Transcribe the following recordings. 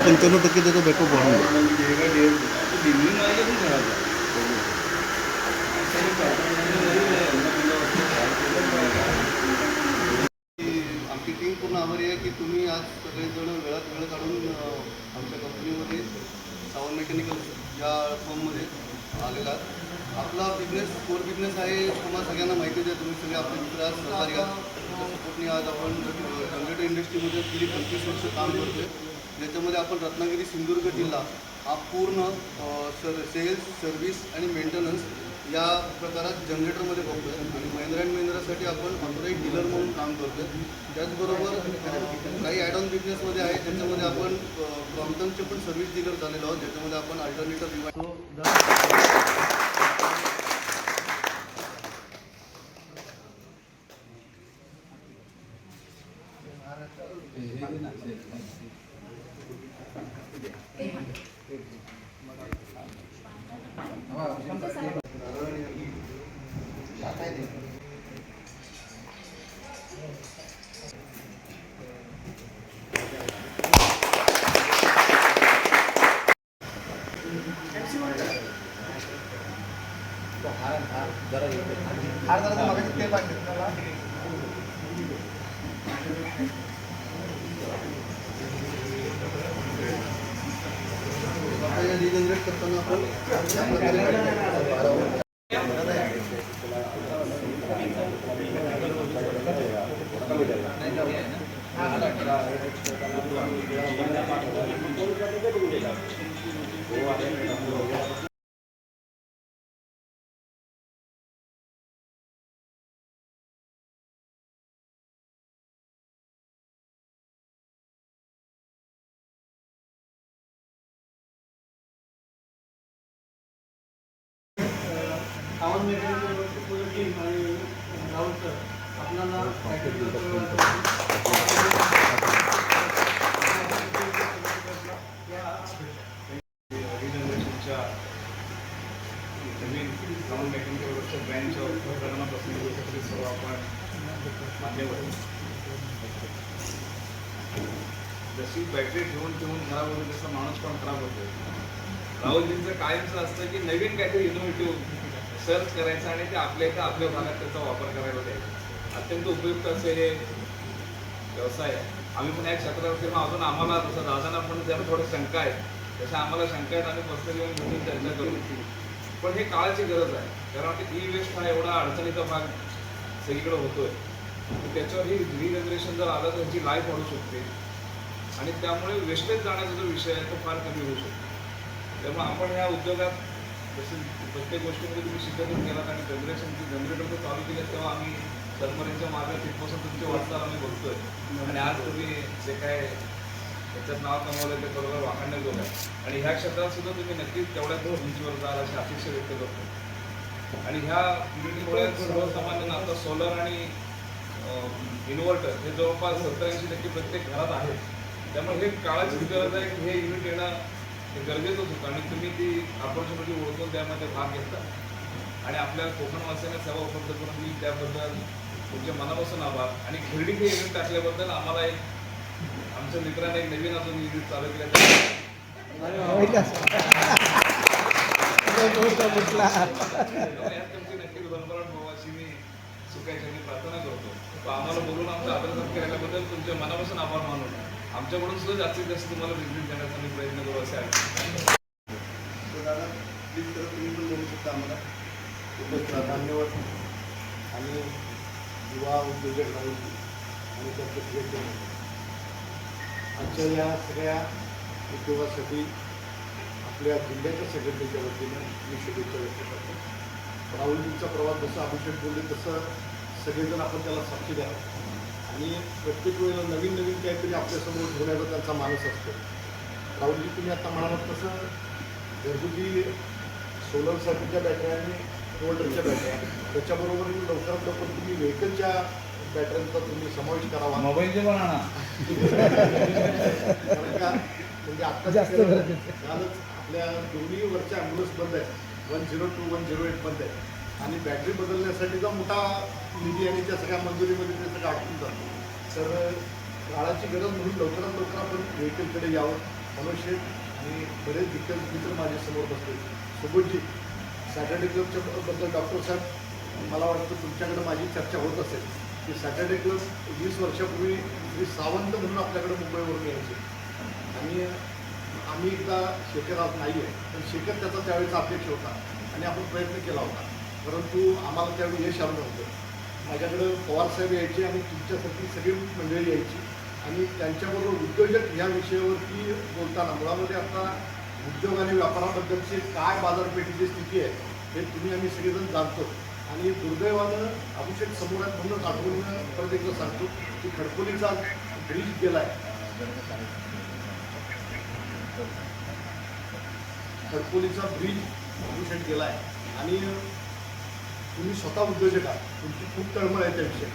पंच्याण्णव टक्के त्याचा बॅकअप वाढून आमची टीम पूर्ण आभारी आहे की तुम्ही आज सगळेजण वेळात वेळ काढून आमच्या कंपनीमध्ये सावंत मेकॅनिकल या फर्ममध्ये आलेला आपला बिझनेस कोर बिझनेस आहे तुम्हाला सगळ्यांना माहितीच आहे तुम्ही सगळे आपले मित्र आहात सहकारी सपोर्टने आज आपण कम्प्युटर इंडस्ट्रीमध्ये गेली पंचवीस वर्ष काम करतोय. ज्याच्यामध्ये आपण रत्नागिरी सिंधुदुर्ग जिल्हा हा पूर्ण सर सेल्स सर्व्हिस आणि मेंटेनन्स या प्रकारात जनरेटरमध्ये बघतोय. आणि महिंद्रा अँड महिंद्रासाठी आपण ऑथोराईज डीलर म्हणून काम करतोय. त्याचबरोबर काही ॲड ऑन बिझनेसमध्ये आहे ज्याच्यामध्ये आपण क्रॉम्प्टनचे पण सर्व्हिस डीलर झालेलो आहोत. ज्याच्यामध्ये आपण अल्टरनेटर रिवाय आता या रिजनरेट करताना आपण आवाज मेकॅनिकल राहुल सर आपल्याला रिजनरेशनच्या नवीन साऊंड मेकॅनिकल ब्रँच एकत्रित सर्व आपण मान्यवर जशी बॅटरी ठेवून ठेवून खराब होते तसा माणूस पण खराब होतो राहुलजींचं कायमचं असतं की नवीन काहीतरी इनोव्हेटिव्ह सर्च करायचं आणि ते आपल्या इथं आपल्या भागात त्याचा वापर करायला द्यायचा अत्यंत उपयुक्त असे हे व्यवसाय आहे. आम्ही पण या क्षेत्रावरती मग अजून आम्हाला जसं दादांना पण जरा थोडं शंका आहे तशा आम्हाला शंका आहेत. आम्ही बसले येऊन भेटून चर्चा करू. पण हे काळाची गरज आहे. कारण ई वेस्ट हा एवढा अडचणीचा भाग सगळीकडे होतोय. तर त्याच्यावर ही रिजनरेशन जर आलं तर त्यांची लाईफ वाढू शकते. आणि त्यामुळे वेस्टेज जाण्याचा जो विषय आहे तो फार कमी होऊ शकतो. त्यामुळे आपण ह्या उद्योगात तसेच प्रत्येक गोष्टीमध्ये तुम्ही शिकतच गेलात आणि जनरेशन जनरेटर तर चालू केले तेव्हा आम्ही सरपंचच्या मागे तिथपासून तुमची वाटचाल आम्ही बघतोय आणि आज तुम्ही जे काय त्याच्यात नाव कमवलं ते बरोबर वाखाणण्याजोग गेलं आणि ह्या क्षेत्रात सुद्धा तुम्ही नक्कीच तेवढ्याच उंचीवर जाल अशी अपेक्षा व्यक्त करतो. आणि ह्या युनिटीमुळे सर्वसामान्यांना आता सोलर आणि इन्व्हर्टर हे जवळपास सत्तर ऐंशी टक्के प्रत्येक घरात आहे त्यामुळे हे काळाची गरज आहे की हे युनिट येणं हे गरजेचंच होतं आणि तुम्ही ती ऑपॉर्च्युनिटी ओळखून त्यामध्ये भाग घेतला. आणि आपल्या कोकणवासियांना सेवा उपलब्ध करून दिली. त्याबद्दल तुमच्या मनापासून आभार. आणि खिरडी हे युनिट टाकल्याबद्दल आम्हाला एक आमच्या मित्राने एक नवीन अजून युनिट चालू केलं. सुखायची प्रार्थना करतो तो आम्हाला बोलून आमचा आदर केल्याबद्दल तुमच्या मनापासून आभार मानून आमच्याकडून सुद्धा जास्तीत जास्त तुम्हाला बिझनेस देण्याचा मी प्रयत्न करू असे आहे. तर दादा प्लीज करा तुम्ही पण बोलू शकता आम्हाला. खूपच धन्यवाद. आणि युवा उद्योजक राहुल आणि त्यांचे प्रिय आजच्या या सगळ्या उद्योगासाठी आपल्या जिल्ह्याच्या संघटनेच्या वतीनं मी शुभेच्छा व्यक्त करतो. राहुलजींचा प्रवास जसं अभिषेक बोलले तसं सगळेजण आपण त्याला साक्षी द्यावं. आणि प्रत्येक वेळेला नवीन नवीन काहीतरी आपल्यासमोर ठेवण्याचा त्यांचा मानस असतो. राहुलजी तुम्ही आता म्हणालात तसं घरगुती सोलरसाठीच्या बॅटऱ्या आणि इन्व्हर्टरच्या बॅटऱ्या त्याच्याबरोबर लवकरात लवकर तुम्ही व्हेकलच्या बॅटऱ्यांचा तुम्ही समावेश करावा. मोबाईलचे पण आणा कारण का म्हणजे आता जास्त कालच. आपल्या दोन्ही वरच्या ॲम्ब्युलन्स बंद आहेत. One zero two one zero eight बंद आहे आणि बॅटरी बदलण्यासाठीचा मोठा निधी आणि त्या सगळ्या मंजुरीमध्ये ते सगळं अडकून जातो. तर काळाची गरज म्हणून लवकरात लवकर आपण व्हेकलकडे यावं. मनोज आणि बरेच दिग्गज मित्र माझ्यासमोर बसले. सुबोधजी सॅटर्डे क्लबच्या बद्दल डॉक्टर साहेब मला वाटतं तुमच्याकडे माझी चर्चा होत असेल. की सॅटर्डे क्लब वीस वर्षापूर्वी श्री सावंत म्हणून आपल्याकडे मुंबईवरून यायचे. आणि आम्ही एकदा शेखर आज नाही आहे पण शेखर त्याचा त्यावेळेचा अपेक्षा होता. आणि आपण प्रयत्न केला होता. परंतु आम्हाला त्यावेळी यश आलं नव्हतं. माझ्याकडं पवारसाहेब यायचे आणि तुमच्यासाठी सगळी मंडळी यायची. आणि त्यांच्याबरोबर उद्योजक ह्या विषयावरती बोलताना मुळामध्ये आता उद्योग आणि व्यापाराबद्दलची काय बाजारपेठेची स्थिती आहे हे तुम्ही आम्ही सगळेजण जाणतो. आणि दुर्दैवानं अभिषेक समोर आहेत म्हणूनच आठवून परत एकदा सांगतो की खडकोलीचा ब्रिज गेला आहे खडकोलीचा ब्रिज अभिषेक गेला आहे आणि तुम्ही स्वतः उद्योजक आहात. तुमची खूप तळमळ आहे त्याविषयी.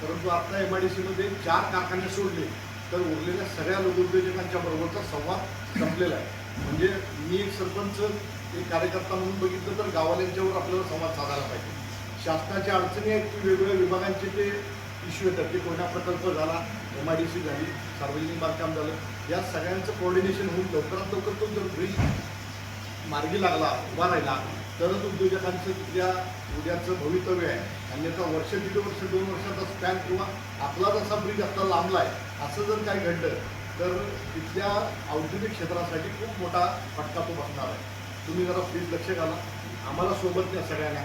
परंतु आता एम आय डी सीमध्ये चार कारखाने सोडले तर उरलेल्या सगळ्या लघुउद्योजकांच्या बरोबरचा संवाद संपलेला आहे. म्हणजे मी एक सरपंच एक कार्यकर्ता म्हणून बघितलं तर गावाल्यांच्यावर आपल्याला संवाद साधायला पाहिजे. शासनाच्या अडचणी आहेत की वेगवेगळ्या विभागांचे ते इश्यू येतात. की कोणा प्रकल्प झाला एम आय डी सी झाली सार्वजनिक बांधकाम झालं या सगळ्यांचं कोऑर्डिनेशन होऊन लवकरात लवकर तो जर ब्रिज मार्गी लागला उभा राहिला तरच उद्योजकांचं तिथल्या उद्याचं भवितव्य आहे. अन्यथा वर्ष दीड वर्ष दोन वर्षाचा स्पॅन किंवा आपला जसा ब्रिज आता लांबला आहे असं जर काही घडलं तर तिथल्या औद्योगिक क्षेत्रासाठी खूप मोठा फटका तो बसणार आहे. तुम्ही जरा प्लीज लक्ष घाला. आम्हाला सोबत द्या सगळ्यांना.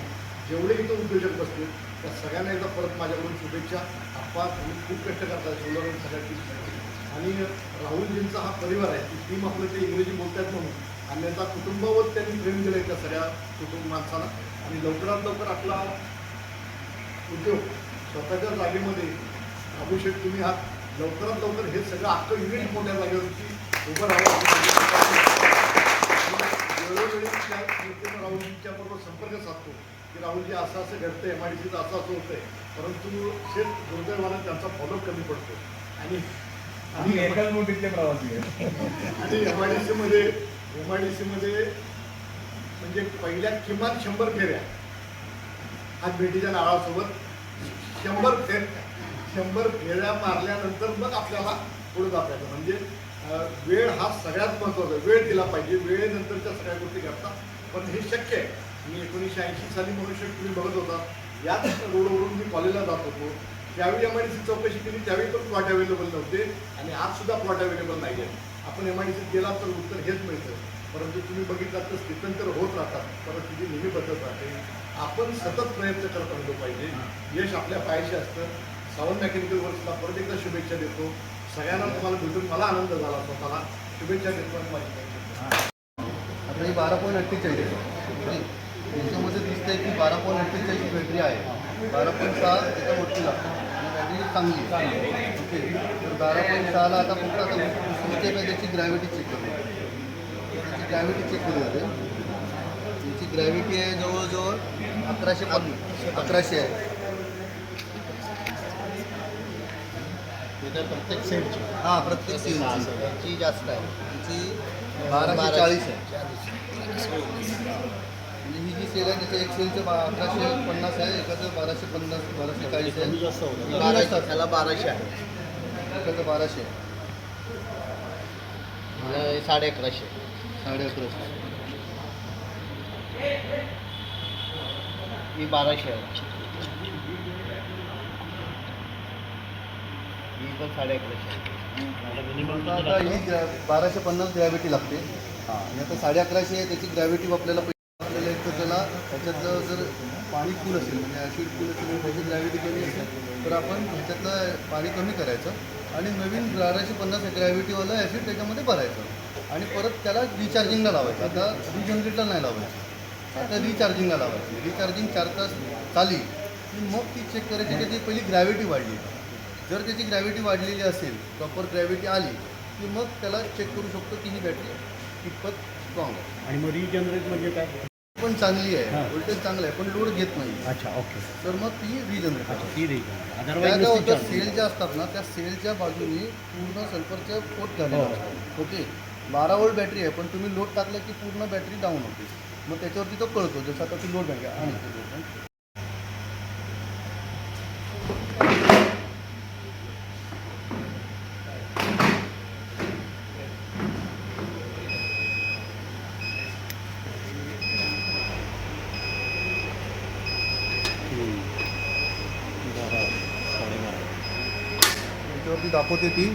जेवढे इथं उद्योजक बसतील त्या सगळ्यांना एकदा परत माझ्याकडून शुभेच्छा. आप्पा तुम्ही खूप कष्ट करता सोलर सगळ्या आणि राहुलजींचा हा परिवार आहे ती टीम आपलं ते इंग्रजी बोलतात म्हणून. अन्यथा कुटुंबावर त्यांनी प्रेम दिलं त्या सगळ्या कुटुंब माणसाला. आणि लवकरात लवकर आपला उद्योग स्वतःच्या जागेमध्ये अभिषेक तुम्ही आहात. लवकरात लवकर हे सगळं अख्खं युनिट मोठ्या जागेवरती उभं राहावं. वेळोवेळी त्या नेते राहुलजींच्या बरोबर संपर्क साधतो. की राहुलजी असं असं घडतंय एम आय डी सीचं असं असं होतंय. परंतु शेत दुर्दैवानं त्यांचा फॉलो कमी पडतो. आणि एकाच प्रवासी आहे आणि एम आय डी सीमध्ये एम आय डी सीमध्ये म्हणजे पहिल्या किमान शंभर फेऱ्या. आज भेटीच्या नावासोबत शंभर फेर शंभर फेऱ्या मारल्यानंतर मग आपल्याला पुढे जातायचं म्हणजे वेळ हा सगळ्यात महत्त्वाचा आहे. वेळ दिला पाहिजे. वेळेनंतरच्या सगळ्या गोष्टी घडतात. पण हे शक्य आहे. मी एकोणीसशे ऐंशी साली मनुष्य तुम्ही बघत होता. याच रोडवरून मी कॉलेजला जात होतो. त्यावेळी एम आय डी सी चौकशी केली त्यावेळी पण प्लॉट अवेलेबल नव्हते. आणि आज सुद्धा प्लॉट अवेलेबल नाही आहे आपण एम आय डी सीत गेला तर उत्तर हेच मिळतं. परंतु तुम्ही बघितलात तर स्थित्यंतर होत राहतात. परिस्थिती नेहमी बदलत राहते. आपण सतत प्रयत्न करत राहिलो पाहिजे. यश आपल्या पायाशी असतं. सावंत मेकॅनिकल वर्क्सला परत एकदा शुभेच्छा देतो. सगळ्यांना तुम्हाला भेटून मला आनंद झाला स्वतःला. शुभेच्छा देतो आणि आता ही बारा पॉईंट अठ्ठेचाळीस याच्यामध्ये दिसतंय की बारा पॉईंट अठ्ठेचाळीस बॅटरी आहे. बारा पॉईंट सहा त्याच्या मोठी लागते. बॅटरी चांगली आहे ओके। तर बारा पॉईंट सहाला आता फक्त आता पुढच्या त्याची ग्रॅव्हिटी चेक करतो त्याची ग्रॅव्हिटी चेक केली जाते त्याची ग्रॅव्हिटी आहे जवळजवळ अकराशे पन्नास अकराशे आहे प्रत्येक सेटची हाँ प्रत्येक सीएनची त्याची जास्त आहे त्याची बाराशे चाळीस आहे म्हणजे आहे त्याचं एक सेलचं बा अकराशे पन्नास आहे एकाचं बाराशे पन्नास बाराशे चाळीस आहे. कमी बाराशे. त्याला बाराशे आहे. एकाचं बाराशे. आहे मला हे साडे अकराशे. साडे अकराशे. ही बाराशे आहे. ही पण साडे अकराशे आहे. आता ही ग्रॅ- बाराशे पन्नास ग्रॅव्हिटी लागते. हां. आणि आता साडे अकराशे आहे त्याची ग्रॅव्हिटी आपल्याला तर त्याला ह्याच्यात जर- पाणी फुल असेल म्हणजे ॲसिड फुल असेल त्याची ग्रॅव्हिटी कमी असेल तर आपण ह्याच्यातलं पाणी कमी करायचं. आणि नवीन बाराशे पन्नास ग्रॅव्हिटीवालं ॲसिड त्याच्यामध्ये भरायचं. आणि परत त्याला रिचार्जिंगला लावायचं. आता रिजनरेटला नाही लावायचं. आता रिचार्जिंगला लावायचं. रिचार्जिंग चार तास चाली की मग ती चेक करायची की ती पहिली ग्रॅव्हिटी वाढली. जर त्याची ग्रॅव्हिटी वाढलेली असेल प्रॉपर ग्रॅव्हिटी आली की मग त्याला चेक करू शकतो की ही बॅटरी कितपत स्ट्रॉंग आहे. आणि मग रिजनरेट म्हणजे काय? पण चांगली आहे. हां. व्होल्टेज चांगलं आहे पण लोड घेत नाही. अच्छा ओके. तर मग ती रिजनरेट अच्छा ती त्या काय होतं सेल ज्या असतात ना त्या सेलच्या बाजूनी पूर्ण सल्फरचं पोट झालेलं हो. असतं ओके बारा वोल्ट बॅटरी आहे पण तुम्ही लोड टाकलं की पूर्ण बॅटरी डाऊन होते. मग त्याच्यावरती तो कळतो जसं आता ती लोड बँक दाखवते ती.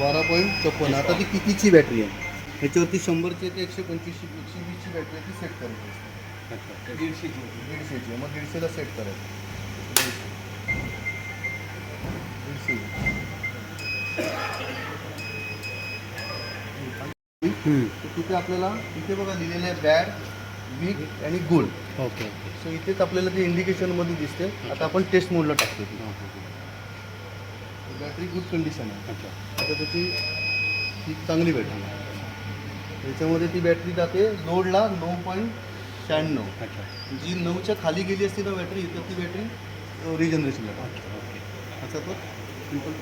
बारा पॉईंट चप्पन्न आता ती कितीची बॅटरी आहे? ह्याच्यावरती शंभरची ते एकशे पंचवीसची एकशे वीसची बॅटरी आहे ती सेट करायची असते दीडशेची दीडशेची. मग दीडशेला सेट करायचं दीडशे. तिथे आपल्याला इथे बघा लिहिलेलं आहे बॅड वीक आणि गुड ओके सो इथेच आपल्याला ते इंडिकेशनमध्ये दिसते. आता आपण टेस्ट मोडला टाकतो बॅटरी गुड कंडिशन आहे. अच्छा. आता त्याची ही चांगली बॅटरी आहे. त्याच्यामध्ये ती बॅटरी जाते लोडला नऊ पॉईंट शहाण्णव. अच्छा. जी नऊच्या खाली गेली असती ना बॅटरी तर ती बॅटरी रिजनरेशनला टाकते ओके. असा तो सिंपल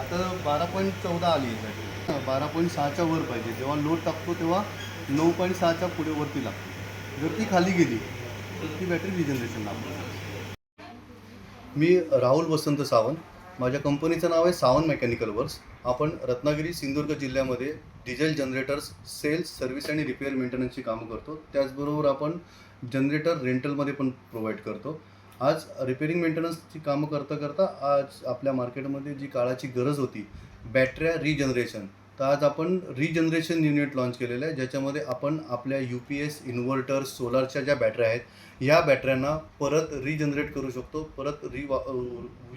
आता बारा पॉईंट चौदा आली आहे बॅटरी बारा पॉईंट सहाच्या वर पाहिजे. जेव्हा लोड टाकतो तेव्हा नऊ पॉईंट सहाच्या पुढे वरती लागते. जर ती खाली गेली तर ती बॅटरी रिजनरेशन लागते. मी राहुल वसंत सावंत. माझ्या कंपनीचं नाव आहे सावन मेकॅनिकल वर्क्स. आपण रत्नागिरी सिंधुदुर्ग जिल्ह्यामध्ये डिझेल जनरेटर्स सेल्स सर्व्हिस आणि रिपेअर मेंटेनन्सची कामं करतो. त्याचबरोबर आपण जनरेटर रेंटलमध्ये पण प्रोव्हाइड करतो. आज रिपेअरिंग मेंटेनन्सची कामं करता करता आज आपल्या मार्केटमध्ये जी काळाची गरज होती बॅटऱ्या रिजनरेशन तर आज आपण रिजनरेशन युनिट लॉन्च केलेलं आहे ज्याच्यामध्ये आपण आपल्या यू पी एस इन्व्हर्टर सोलारच्या ज्या बॅटऱ्या आहेत ह्या बॅटऱ्यांना परत रिजनरेट करू शकतो परत रिवा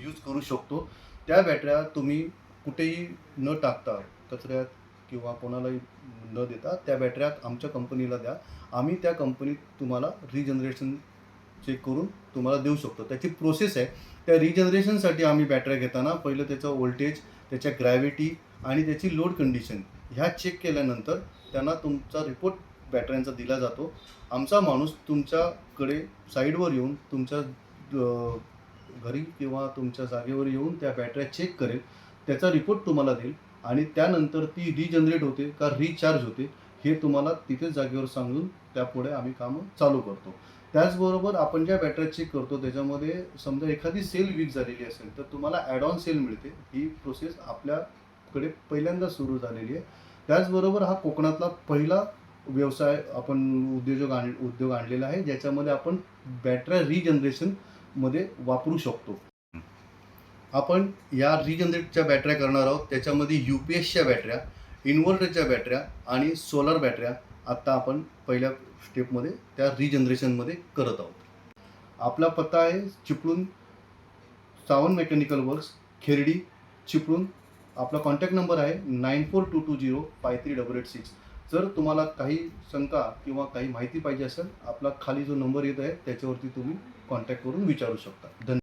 यूज करू शकतो. त्या बॅटऱ्या तुम्ही कुठेही न टाकता कचऱ्यात किंवा कोणालाही न देता त्या बॅटऱ्या आमच्या कंपनीला द्या. आम्ही त्या कंपनीत तुम्हाला रिजनरेशन चेक करून तुम्हाला देऊ शकतो. त्याची प्रोसेस आहे. त्या रिजनरेशनसाठी आम्ही बॅटऱ्या घेताना पहिलं त्याचं वोल्टेज त्याच्या ग्रॅव्हिटी आणि त्याची लोड कंडिशन ह्या चेक केल्यानंतर त्यांना तुमचा रिपोर्ट बॅटऱ्यांचा दिला जातो. आमचा माणूस तुमच्याकडे साईडवर येऊन तुमच्या घरी किंवा तुमच्या जागेवर येऊन त्या बॅटऱ्या चेक करेल. त्याचा रिपोर्ट तुम्हाला देईल आणि त्यानंतर ती रिजनरेट होते का रिचार्ज होते हे तुम्हाला तिथेच जागेवर सांगून त्यापुढे आम्ही कामं चालू करतो. त्याचबरोबर आपण ज्या बॅटऱ्या चेक करतो त्याच्यामध्ये समजा एखादी सेल वीक झालेली असेल तर तुम्हाला ॲड ऑन सेल मिळते. ही प्रोसेस आपल्या कडे पहिल्यांदा सुरू झालेली आहे. त्याचबरोबर हा कोकणातला पहिला व्यवसाय आपण उद्योजक आण उद्योग आणलेला आहे ज्याच्यामध्ये आपण बॅटऱ्या रिजनरेशनमध्ये वापरू शकतो. आपण या रिजनरेटच्या बॅटऱ्या करणार आहोत. त्याच्यामध्ये यू पी एसच्या बॅटऱ्या इन्व्हर्टरच्या बॅटऱ्या आणि सोलर बॅटऱ्या आत्ता आपण पहिल्या स्टेपमध्ये त्या रिजनरेशनमध्ये करत आहोत. आपला पत्ता आहे चिपळूण सावंत मेकॅनिकल वर्क्स खेरडी चिपळूण आपला कॉन्टॅक्ट नंबर आहे nine four two two zero five three double eight six जर तुम्हाला काही शंका किंवा काही माहिती पाहिजे असेल आपला खाली जो नंबर येत आहे त्याच्यावरती तुम्ही कॉन्टॅक्ट करून विचारू शकता. धन्यवाद.